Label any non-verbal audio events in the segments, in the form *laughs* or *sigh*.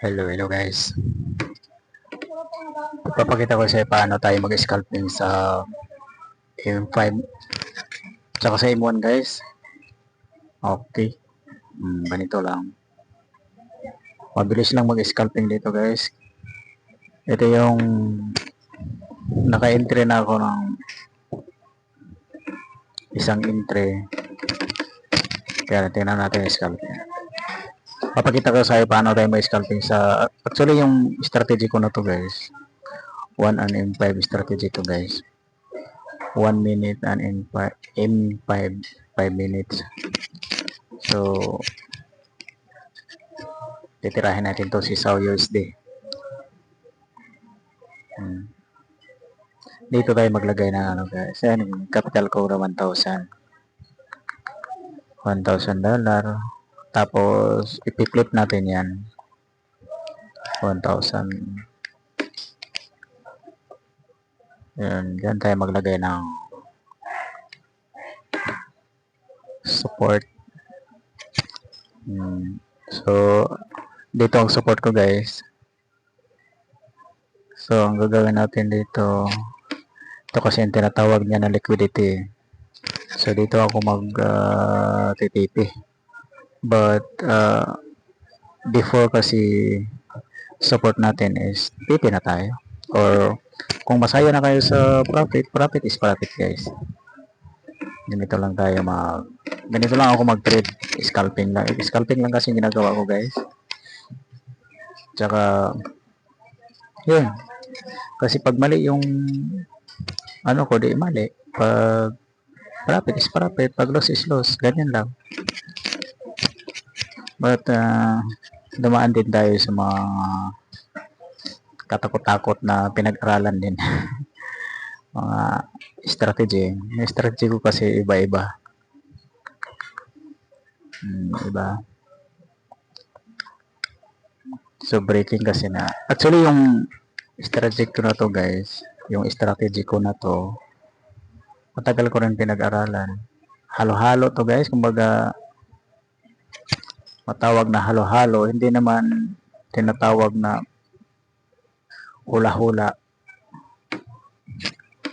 Hello, hello guys. Ipapakita ko sa paano tayo mag-scalping sa M5 tsaka sa M1 guys. Okay. Hmm, ganito lang. Mabilis lang mag-scalping dito guys. Ito yung naka-entry na ako ng isang entry. Kaya tingnan natin yung scalping papakita ko sa iyo paano tayo may-scalping sa actually yung strategy ko na to guys. 1 and M5 strategy to guys. 1 minute and M5 M5 5 minutes. So titirahin natin to si Sao USD hmm. dito tayo maglagay ng ano guys. Yan capital ko na 1,000 1,000 dollar tapos, ipiflip natin yan. 1,000. Yan, dyan tayo maglagay ng support. Hmm. So, dito ang support ko guys. So, ang gagawin natin dito, ito kasi yung tinatawag niya na liquidity. So, dito ako mag-titipi. Uh, But, uh, before kasi support natin is PP na tayo. Or, kung masaya na kayo sa profit, profit is profit guys. Ganito lang tayo mag, ganito lang ako mag-trade. Scalping lang. Scalping lang kasi ginagawa ko guys. Tsaka, yun. Kasi pag mali yung, ano ko, di mali. Pag, profit is profit. Pag loss is loss. Ganyan lang. But, uh, dumaan din tayo sa mga katakot-takot na pinag-aralan din. *laughs* mga strategy. Yung strategy ko kasi iba-iba. Hmm, iba. So, breaking kasi na. Actually, yung strategy ko na to guys, yung strategy ko na to, matagal ko rin pinag-aralan. Halo-halo to guys, kumbaga, matawag na halo-halo, hindi naman tinatawag na hula-hula.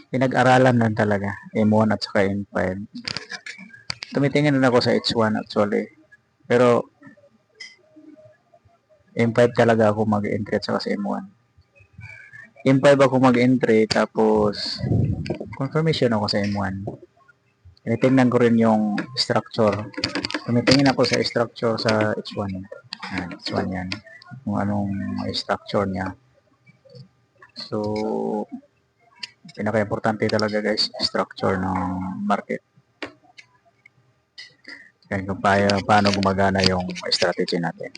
Pinag-aralan lang talaga, M1 at saka M5. Tumitingin na ako sa H1 actually. Pero M5 talaga ako mag-entry at saka sa M1. M5 ako mag-entry tapos confirmation ako sa M1. Tinitingnan ko rin yung structure tumitingin ako sa structure sa H1 yan, H1 yan. Kung anong structure niya. So pinaka-importante talaga guys structure ng market. Yan kung paano, paano gumagana yung strategy natin.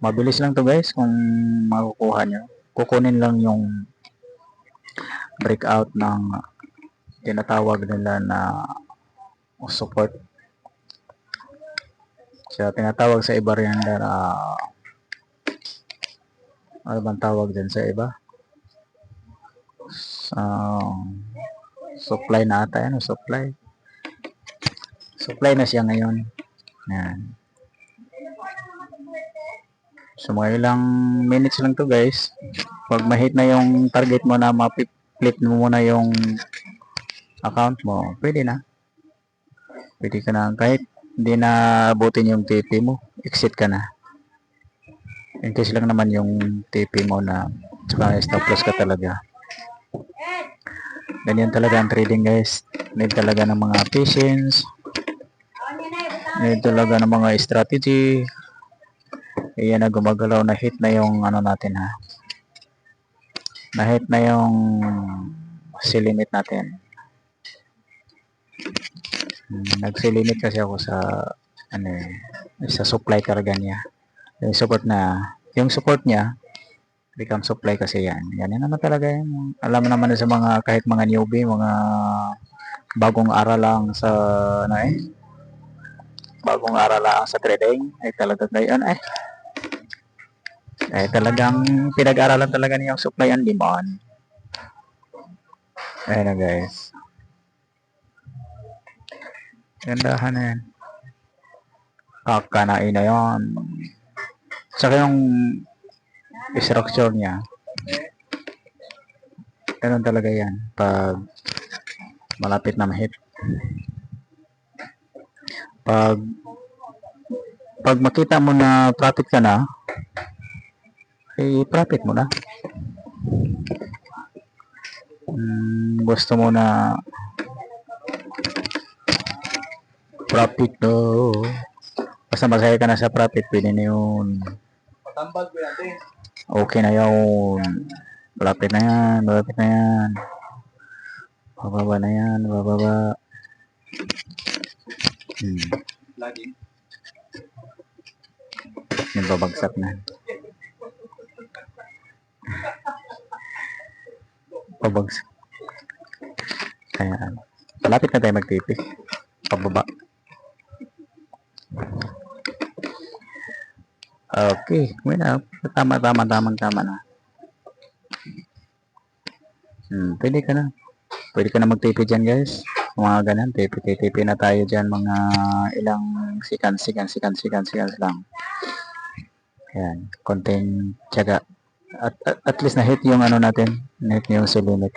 Mabilis lang to guys kung makukuha nyo kukunin lang yung breakout ng tinatawag nila na support. So, tinatawag sa iba rin na uh, ano bang tawag din sa iba? Uh, supply na ata yan, supply. Supply na siya ngayon. Yan. So, mga ilang minutes lang to guys. Pag ma-hit na yung target mo na ma-flip mo muna yung account mo, pwede na. Pwede ka na, kahit hindi na abutin yung TP mo, exit ka na. In case lang naman yung TP mo na saka stop loss ka talaga. Ganyan talaga ang trading guys. Need talaga ng mga patience. Need talaga ng mga strategy. Iyan na gumagalaw na hit na yung ano natin ha. Na hit na yung si limit natin. Hmm, nagsilimit kasi ako sa ano eh, sa supply karga niya. Yung support na, yung support niya, become supply kasi yan. Yan naman talaga yan. Alam naman sa mga, kahit mga newbie, mga bagong aral lang sa, ano eh, bagong aral lang sa trading, ay talaga ngayon eh. Eh talagang pinag-aralan talaga niya yung supply and demand. Ayun na guys. Gandahan na yan. kakanain na yan. Tsaka yung structure niya, ganun talaga yan. Pag malapit na mahit. Pag pag makita mo na profit ka na, eh, profit mo na. Mm, gusto mo na profit no. Basta masaya ka na sa profit, pwede na yun. Patambal ko yan din. Okay na yun. Malapit na yan, malapit na yan. Bababa na yan, bababa. Hmm, Lagi. yung babagsak na. Babagsak. Ayan. Malapit na tayo magtipi. Pababa. Okay. Up. Tama, tama, tamang tama na. Hmm, pwede ka na. Pwede ka na magtipi dyan, guys. Mga ganun, tipi, tipi na tayo dyan. Mga ilang seconds, seconds, seconds, seconds, seconds lang. Ayan. Konting tiyaga. At, at, at least na-hit yung ano natin. Na-hit yung sa limit.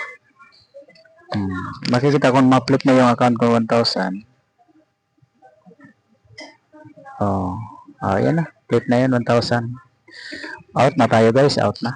Hmm. Makikita kung ma-flip na yung account ko 1,000. Oh. Yan na. Flip na yun, 1,000. Out na tayo guys. Out na.